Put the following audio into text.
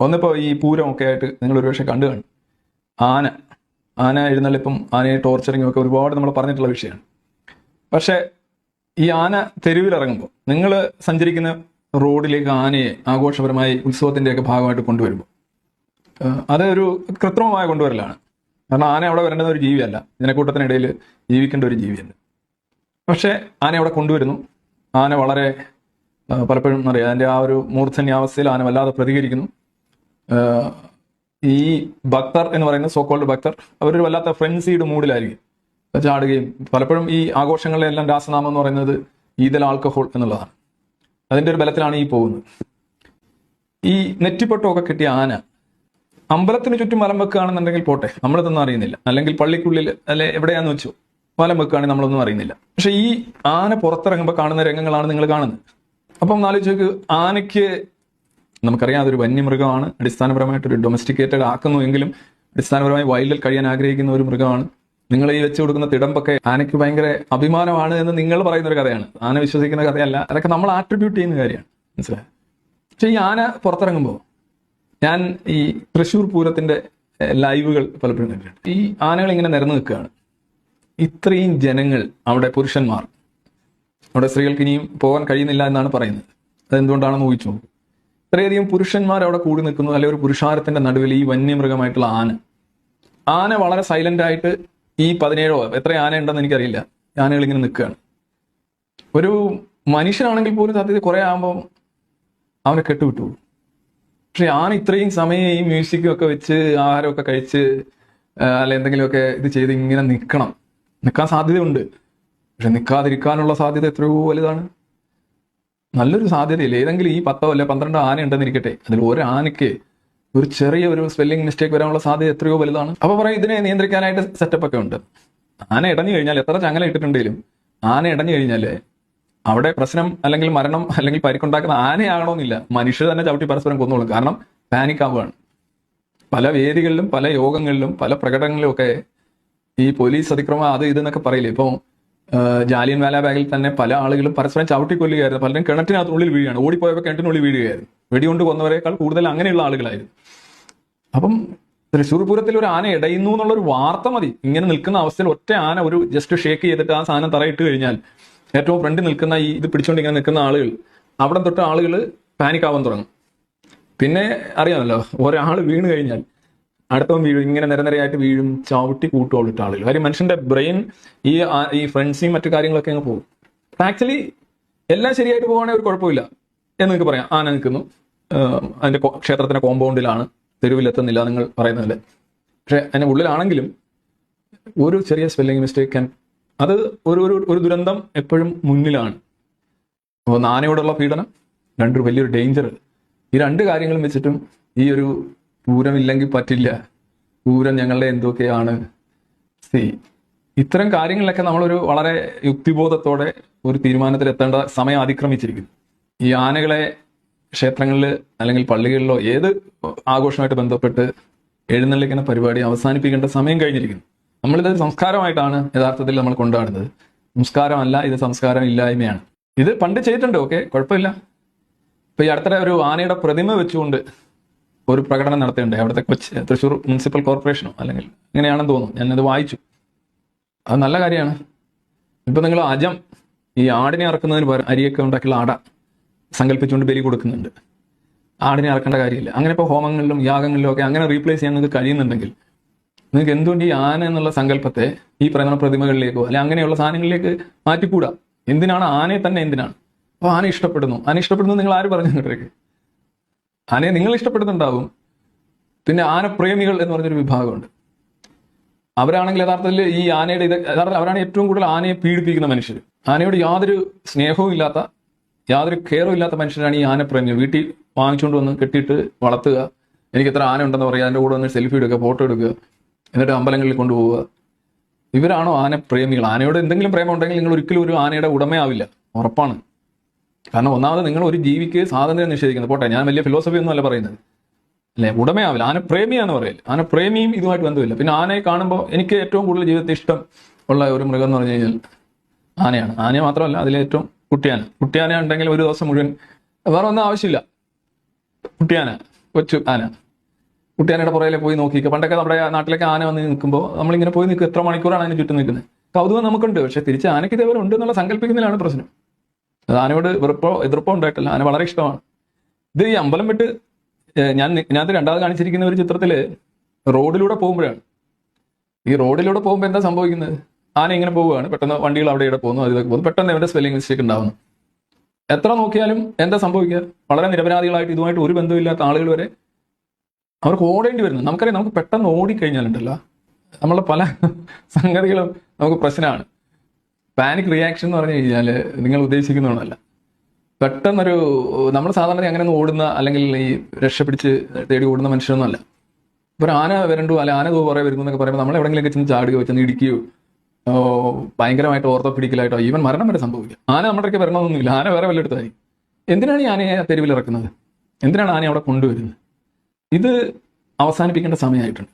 ഒന്നിപ്പോൾ ഈ പൂരമൊക്കെ ആയിട്ട് നിങ്ങൾ ഒരുപക്ഷെ കണ്ടു കാണും. ആന ആന എഴുന്നള്ളിപ്പം ആനയെ ടോർച്ചറിങ്ങും ഒക്കെ ഒരുപാട് നമ്മൾ പറഞ്ഞിട്ടുള്ള വിഷയമാണ് പക്ഷേ ഈ ആന തെരുവിലിറങ്ങുമ്പോൾ നിങ്ങൾ സഞ്ചരിക്കുന്ന റോഡിലേക്ക് ആനയെ ആഘോഷപരമായി ഉത്സവത്തിന്റെയൊക്കെ ഭാഗമായിട്ട് കൊണ്ടുവരുമ്പോൾ അത് ഒരു കൃത്രിമമായ കൊണ്ടുവരലാണ്. കാരണം ആന അവിടെ വരേണ്ടത് ഒരു ജീവിയല്ല. ജനക്കൂട്ടത്തിനിടയിൽ ജീവിക്കേണ്ട ഒരു ജീവിയല്ല. പക്ഷേ ആന അവിടെ കൊണ്ടുവരുന്നു. ആന വളരെ പലപ്പോഴും അറിയാം അതിന്റെ ആ ഒരു മൂർധന്യാവസ്ഥയിൽ ആന വല്ലാതെ പ്രതികരിക്കുന്നു. ഈ ഭക്തർ എന്ന് പറയുന്ന സോക്കോൾഡ് ഭക്തർ അവരൊരു വല്ലാത്ത ഫ്രൻസീഡ് മൂഡിലായിരിക്കും ചാടുകയും പലപ്പോഴും ഈ ആഘോഷങ്ങളിലെല്ലാം രാസനാമം എന്ന് പറയുന്നത് ഈദൽ ആൽക്കഹോൾ എന്നുള്ളതാണ്. അതിന്റെ ഒരു ബലത്തിലാണ് ഈ പോകുന്നത്. ഈ നെറ്റിപ്പട്ടമൊക്കെ കിട്ടിയ ആന അമ്പലത്തിന് ചുറ്റും മലം വെക്കുകയാണെന്നുണ്ടെങ്കിൽ പോട്ടെ നമ്മളിതൊന്നും അറിയുന്നില്ല. അല്ലെങ്കിൽ പള്ളിക്കുള്ളിൽ അല്ലെ എവിടെയാന്ന് വെച്ചു മലം വെക്കുകയാണെങ്കിൽ നമ്മളൊന്നും അറിയുന്നില്ല. പക്ഷെ ഈ ആന പുറത്തിറങ്ങുമ്പോൾ കാണുന്ന രംഗങ്ങളാണ് നിങ്ങൾ കാണുന്നത്. അപ്പം നാലോചിച്ച് ആനയ്ക്ക് നമുക്കറിയാം അതൊരു വന്യമൃഗമാണ്. അടിസ്ഥാനപരമായിട്ട് ഒരു ഡൊമസ്റ്റിക്കേറ്റഡ് ആക്കുന്നു എങ്കിലും അടിസ്ഥാനപരമായി വൈൽഡിൽ കഴിയാൻ ആഗ്രഹിക്കുന്ന ഒരു മൃഗമാണ്. നിങ്ങൾ ഈ വെച്ച് കൊടുക്കുന്ന തിടമ്പൊക്കെ ആനയ്ക്ക് ഭയങ്കര അഭിമാനമാണ് എന്ന് നിങ്ങൾ പറയുന്ന ഒരു കഥയാണ്. ആന വിശ്വസിക്കുന്ന കഥയല്ല. അതൊക്കെ നമ്മൾ ആട്രിബ്യൂട്ട് ചെയ്യുന്ന കാര്യമാണ്. മനസ്സിലായി? പക്ഷെ ഈ ആന പുറത്തിറങ്ങുമ്പോൾ ഞാൻ ഈ തൃശ്ശൂർ പൂരത്തിന്റെ ലൈവുകൾ പലപ്പോഴും കണ്ടിട്ടുണ്ട്. ഈ ആനകൾ ഇങ്ങനെ നിരന്നു നിൽക്കുകയാണ്. ഇത്രയും ജനങ്ങൾ അവിടെ പുരുഷന്മാർ. അവിടെ സ്ത്രീകൾക്ക് ഇനിയും പോകാൻ കഴിയുന്നില്ല എന്നാണ് പറയുന്നത്. അതെന്തുകൊണ്ടാണെന്ന് ഊഹിച്ചു നോക്കൂ. ഇത്രയധികം പുരുഷന്മാർ അവിടെ കൂടി നിൽക്കുന്നു. അല്ലെങ്കിൽ ഒരു പുരുഷാരത്തിന്റെ നടുവിൽ ഈ വന്യമൃഗമായിട്ടുള്ള ആന. ആന വളരെ സൈലന്റ് ആയിട്ട് ഈ പതിനേഴോ എത്ര ആന ഉണ്ടെന്ന് എനിക്കറിയില്ല. ആനകൾ ഇങ്ങനെ നിൽക്കുകയാണ്. ഒരു മനുഷ്യനാണെങ്കിൽ പോലും സത്യത്തിൽ കുറെ ആകുമ്പോൾ അവനെ കെട്ടുവിട്ടു. പോകും. പക്ഷെ ആന ഇത്രയും സമയം ഈ മ്യൂസിക്കും ഒക്കെ വെച്ച് ആഹാരമൊക്കെ കഴിച്ച് അല്ല എന്തെങ്കിലുമൊക്കെ ഇത് ചെയ്ത് ഇങ്ങനെ നിൽക്കണം. നിൽക്കാൻ സാധ്യതയുണ്ട്. പക്ഷെ നിൽക്കാതിരിക്കാനുള്ള സാധ്യത എത്രയോ വലുതാണ്. നല്ലൊരു സാധ്യതയില്ല. ഏതെങ്കിലും ഈ പത്തോ അല്ലെ പന്ത്രണ്ടോ ആന ഉണ്ടെന്നിരിക്കട്ടെ അതിൽ ഒരു ആനയ്ക്ക് ഒരു ചെറിയ ഒരു സ്പെല്ലിംഗ് മിസ്റ്റേക്ക് വരാനുള്ള സാധ്യത എത്രയോ വലുതാണ്. അപ്പൊ പറയും ഇതിനെ നിയന്ത്രിക്കാനായിട്ട് സെറ്റപ്പ് ഒക്കെ ഉണ്ട്. ആന ഇടഞ്ഞു കഴിഞ്ഞാൽ എത്ര ചങ്ങല ഇട്ടിട്ടുണ്ടെങ്കിലും ആന ഇടഞ്ഞു കഴിഞ്ഞാൽ അവിടെ പ്രശ്നം അല്ലെങ്കിൽ മരണം അല്ലെങ്കിൽ പരിക്കുണ്ടാക്കുന്ന ആനയാകണമെന്നില്ല. മനുഷ്യർ തന്നെ ചവിട്ടി പരസ്പരം കൊന്നോളും. കാരണം പാനിക് ആവുകയാണ്. പല വേദികളിലും പല യോഗങ്ങളിലും പല പ്രകടനങ്ങളിലും ഒക്കെ ഈ പോലീസ് അതിക്രമം അത് ഇതെന്നൊക്കെ പറയില്ലേ? ഇപ്പൊ ജാലിയൻ വാലാബാഗിൽ തന്നെ പല ആളുകളും പരസ്പരം ചവിട്ടിക്കൊല്ലുകയായിരുന്നു പലരും കിണറ്റിനകത്തുള്ളിൽ വീഴുകയാണ്. ഓടിപ്പോയപ്പോൾ കിണറ്റിനുള്ളിൽ വീഴുകയായിരുന്നു. വെടികൊണ്ട് കൊന്നവരെക്കാൾ കൂടുതൽ അങ്ങനെയുള്ള ആളുകളായിരുന്നു. അപ്പം തൃശ്ശൂർ പൂരത്തിൽ ഒരു ആന ഇടയുന്നു എന്നുള്ള ഒരു വാർത്ത മതി. ഇങ്ങനെ നിൽക്കുന്ന അവസ്ഥയിൽ ഒറ്റ ആന ഒരു ജസ്റ്റ് ഷേക്ക് ചെയ്തിട്ട് ആ സാധനം തറയിട്ട് കഴിഞ്ഞാൽ ഏറ്റവും ഫ്രണ്ടിൽ നിൽക്കുന്ന ഈ ഇത് പിടിച്ചുകൊണ്ട് ഇങ്ങനെ നിൽക്കുന്ന ആളുകൾ അവിടെ തൊട്ട് ആളുകൾ പാനിക് ആവാൻ തുടങ്ങും. പിന്നെ അറിയാമല്ലോ ഒരാൾ വീണ് കഴിഞ്ഞാൽ അടുത്തവൻ വീഴും ഇങ്ങനെ നിരനിരയായിട്ട് വീഴും ചവിട്ടി കൂട്ടുകൊള്ളിട്ട ആളുകൾ. കാര്യം മനുഷ്യന്റെ ബ്രെയിൻ ഈ ഈ ഫ്രണ്ട്സിയും മറ്റു കാര്യങ്ങളൊക്കെ അങ്ങ് പോകും. ആക്ച്വലി എല്ലാം ശരിയായിട്ട് പോകുകയാണെങ്കിൽ ഒരു കുഴപ്പമില്ല എന്ന് നിങ്ങൾക്ക് പറയാം. ആന നിൽക്കുന്നു അതിന്റെ ക്ഷേത്രത്തിന്റെ കോമ്പൗണ്ടിലാണ് തെരുവിലെത്തുന്നില്ല നിങ്ങൾ പറയുന്നതല്ലേ പക്ഷെ അതിന്റെ ഉള്ളിലാണെങ്കിലും ഒരു ചെറിയ സ്പെല്ലിംഗ് മിസ്റ്റേക്ക് അത് ഒരു ഒരു ഒരു ദുരന്തം എപ്പോഴും മുന്നിലാണ്. അപ്പോൾ ആനയോടുള്ള പീഡനം രണ്ടൊരു വലിയൊരു ഡേഞ്ചർ ഈ രണ്ട് കാര്യങ്ങളും വെച്ചിട്ടും ഈ ഒരു പൂരമില്ലെങ്കിൽ പറ്റില്ല. പൂരം ഞങ്ങളുടെ എന്തൊക്കെയാണ്? സി ഇത്തരം കാര്യങ്ങളിലൊക്കെ നമ്മളൊരു വളരെ യുക്തിബോധത്തോടെ ഒരു തീരുമാനത്തിൽ എത്തേണ്ട സമയം അതിക്രമിച്ചിരിക്കുന്നു. ഈ ആനകളെ ക്ഷേത്രങ്ങളിൽ അല്ലെങ്കിൽ പള്ളികളിലോ ഏത് ആഘോഷമായിട്ട് ബന്ധപ്പെട്ട് എഴുന്നള്ളിക്കുന്ന പരിപാടി അവസാനിപ്പിക്കേണ്ട സമയം കഴിഞ്ഞിരിക്കുന്നു. നമ്മളിത് സംസ്കാരമായിട്ടാണ് യഥാർത്ഥത്തിൽ നമ്മൾ കൊണ്ടാടുന്നത്. സംസ്കാരമല്ല ഇത് സംസ്കാരം ഇല്ലായ്മയാണ് ഇത് പണ്ട് ചെയ്തിട്ടുണ്ട് ഓക്കെ? കുഴപ്പമില്ല. ഇപ്പൊ ഈ അടുത്തിടെ ഒരു ആനയുടെ പ്രതിമ വെച്ചുകൊണ്ട് ഒരു പ്രകടനം നടത്തിയിട്ടുണ്ട്. അവിടുത്തെ കൊച്ചി തൃശ്ശൂർ മുനിസിപ്പൽ കോർപ്പറേഷനോ അല്ലെങ്കിൽ ഇങ്ങനെയാണെന്ന് തോന്നുന്നു. ഞാനത് വായിച്ചു. അത് നല്ല കാര്യമാണ്. ഇപ്പം നിങ്ങൾ അജം ഈ ആടിനെ ഇറക്കുന്നതിന് പകരം അരിയൊക്കെ ഉണ്ടാക്കിയുള്ള അട സങ്കല്പിച്ചുകൊണ്ട് ബലി കൊടുക്കുന്നുണ്ട്. ആടിനെ ഇറക്കേണ്ട കാര്യമില്ല. അങ്ങനെ ഇപ്പോൾ ഹോമങ്ങളിലും യാഗങ്ങളിലും ഒക്കെ അങ്ങനെ റീപ്ലേസ് ചെയ്യാൻ നിങ്ങൾക്ക് കഴിയുന്നുണ്ടെങ്കിൽ നിങ്ങൾക്ക് എന്തുകൊണ്ട് ഈ ആന എന്നുള്ള സങ്കല്പത്തെ ഈ പറയുന്ന പ്രതിമകളിലേക്കോ അല്ലെ അങ്ങനെയുള്ള സാധനങ്ങളിലേക്ക് മാറ്റിക്കൂടാ? എന്തിനാണ്? ആനയെ തന്നെ എന്തിനാണ്? അപ്പോൾ ആന ഇഷ്ടപ്പെടുന്നു. ആന ഇഷ്ടപ്പെടുന്നു നിങ്ങൾ ആര് പറഞ്ഞു അങ്ങോട്ടേക്ക്? ആനയെ നിങ്ങൾ ഇഷ്ടപ്പെടുന്നുണ്ടാവും പിന്നെ ആനപ്രേമികൾ എന്ന് പറഞ്ഞൊരു വിഭാഗമുണ്ട്. അവരാണെങ്കിൽ യഥാർത്ഥത്തിൽ ഈ ആനയുടെ ഇത് യഥാർത്ഥത്തിൽ അവരാണ് ഏറ്റവും കൂടുതൽ ആനയെ പീഡിപ്പിക്കുന്ന മനുഷ്യർ ആനയോട് യാതൊരു സ്നേഹവും ഇല്ലാത്ത യാതൊരു കെയറും ഇല്ലാത്ത മനുഷ്യരാണ് ഈ ആനപ്രേമികൾ. വീട്ടിൽ വാങ്ങിച്ചുകൊണ്ട് വന്ന് കെട്ടിയിട്ട് വളർത്തുക. എനിക്ക് എത്ര ആന ഉണ്ടെന്ന് പറയുക അതിന്റെ കൂടെ വന്ന് സെൽഫി എടുക്കുക ഫോട്ടോ എടുക്കുക എന്നിട്ട് അമ്പലങ്ങളിൽ കൊണ്ടുപോവുക. ഇവരാണോ ആനപ്രേമികൾ? ആനയോട് എന്തെങ്കിലും പ്രേമം ഉണ്ടെങ്കിൽ നിങ്ങൾ ഒരിക്കലും ഒരു ആനയുടെ ഉടമയാവില്ല. ഉറപ്പാണ്. കാരണം ഒന്നാമത് നിങ്ങൾ ഒരു ജീവിക്ക് സ്വാതന്ത്ര്യം നിഷേധിക്കുന്നത്. പോട്ടെ ഞാൻ വലിയ ഫിലോസഫി ഒന്നും അല്ല പറയുന്നത്. അല്ലെ? ഉടമയാവില്ല. ആന പ്രേമിയാന്ന് പറയില്ല ആന പ്രേമിയും ഇതുമായിട്ട് ബന്ധമില്ല. പിന്നെ ആനയെ കാണുമ്പോൾ എനിക്ക് ഏറ്റവും കൂടുതൽ ജീവിതത്തിൽ ഇഷ്ടം ഉള്ള ഒരു മൃഗം എന്ന് പറഞ്ഞു കഴിഞ്ഞാൽ ആനയാണ്. ആനയെ മാത്രമല്ല അതിലെ ഏറ്റവും കുട്ടിയാന. കുട്ടിയാന ഉണ്ടെങ്കിൽ ഒരു ദിവസം മുഴുവൻ വേറെ ഒന്നും ആവശ്യമില്ല. കുട്ടിയാന കൊച്ചു ആന. കുട്ടിയാനയുടെ പുറകിലെ പോയി നോക്കിക്കുക പണ്ടൊക്കെ നമ്മുടെ നാട്ടിലൊക്കെ ആന വന്ന് നിൽക്കുമ്പോൾ നമ്മളിങ്ങനെ പോയി നിൽക്കുക എത്ര മണിക്കൂറാണ് അതിന് ചുറ്റും നിൽക്കുന്നത്? കൗതുകം നമുക്കുണ്ട്. പക്ഷെ തിരിച്ച് ആനയ്ക്ക് ഇതേപോലെ ഉണ്ട് എന്നുള്ള സങ്കല്പിക്കുന്നതിലാണ് പ്രശ്നം. ആനയോട് വെറുപ്പോ എതിർപ്പോ ഉണ്ടായിട്ടില്ല. ആന വളരെ ഇഷ്ടമാണ്. ഇത് ഈ അമ്പലം വിട്ട് ഞാൻ ഞാനത് രണ്ടാമത് കാണിച്ചിരിക്കുന്ന ഒരു ചിത്രത്തിൽ റോഡിലൂടെ പോകുമ്പോഴാണ്. ഈ റോഡിലൂടെ പോകുമ്പോൾ എന്താ സംഭവിക്കുന്നത്? ആന ഇങ്ങനെ പോവുകയാണ്. പെട്ടെന്ന് വണ്ടികൾ അവിടെ ഇവിടെ പോകുന്നു. അതിലൊക്കെ പോകുന്നു പെട്ടെന്ന് എവിടെ സ്പെല്ലിംഗ് മിസ്റ്റേക്ക് ഉണ്ടാവുന്നു. എത്ര നോക്കിയാലും എന്താ സംഭവിക്കുക? വളരെ നിരപരാധികളായിട്ട് ഇതുമായിട്ട് ഒരു ബന്ധമില്ലാത്ത ആളുകൾ വരെ അവർക്ക് ഓടേണ്ടി വരുന്നു. നമുക്കറിയാം നമുക്ക് പെട്ടെന്ന് ഓടിക്കഴിഞ്ഞാലുണ്ടല്ലോ. നമ്മളെ പല സംഗതികളും നമുക്ക് പ്രശ്നമാണ്. പാനിക് റിയാക്ഷൻ എന്ന് പറഞ്ഞു കഴിഞ്ഞാൽ നിങ്ങൾ ഉദ്ദേശിക്കുന്നതാണല്ല. പെട്ടെന്നൊരു നമ്മൾ സാധാരണ അങ്ങനെ ഒന്നും ഓടുന്ന അല്ലെങ്കിൽ ഈ രക്ഷ പിടിച്ച് തേടി ഓടുന്ന മനുഷ്യരൊന്നുമല്ല. ഇപ്പൊ ഒരു ആന വരണ്ടു അല്ല ആന കുറേ വരുന്നു എന്നൊക്കെ പറയുമ്പോൾ നമ്മൾ എവിടെയെങ്കിലൊക്കെ ചെന്ന് ചാടുകയോ ചെന്ന് ഇടിക്കുകയോ ഭയങ്കരമായിട്ട് ഓർത്തോപിഡിക്കലായിട്ടോ ഈവൻ മരണം വരെ സംഭവിക്കുക ആന നമ്മുടെ ഒക്കെ വരണമെന്നൊന്നുമില്ല. ആന വേറെ വല്ലയിടത്തായി എന്തിനാണ് ഈ ആനയെ തെരുവിൽ ഇറക്കുന്നത് എന്തിനാണ് ആനയെ അവിടെ കൊണ്ടുവരുന്നത്? ഇത് അവസാനിപ്പിക്കേണ്ട സമയമായിട്ടുണ്ട്.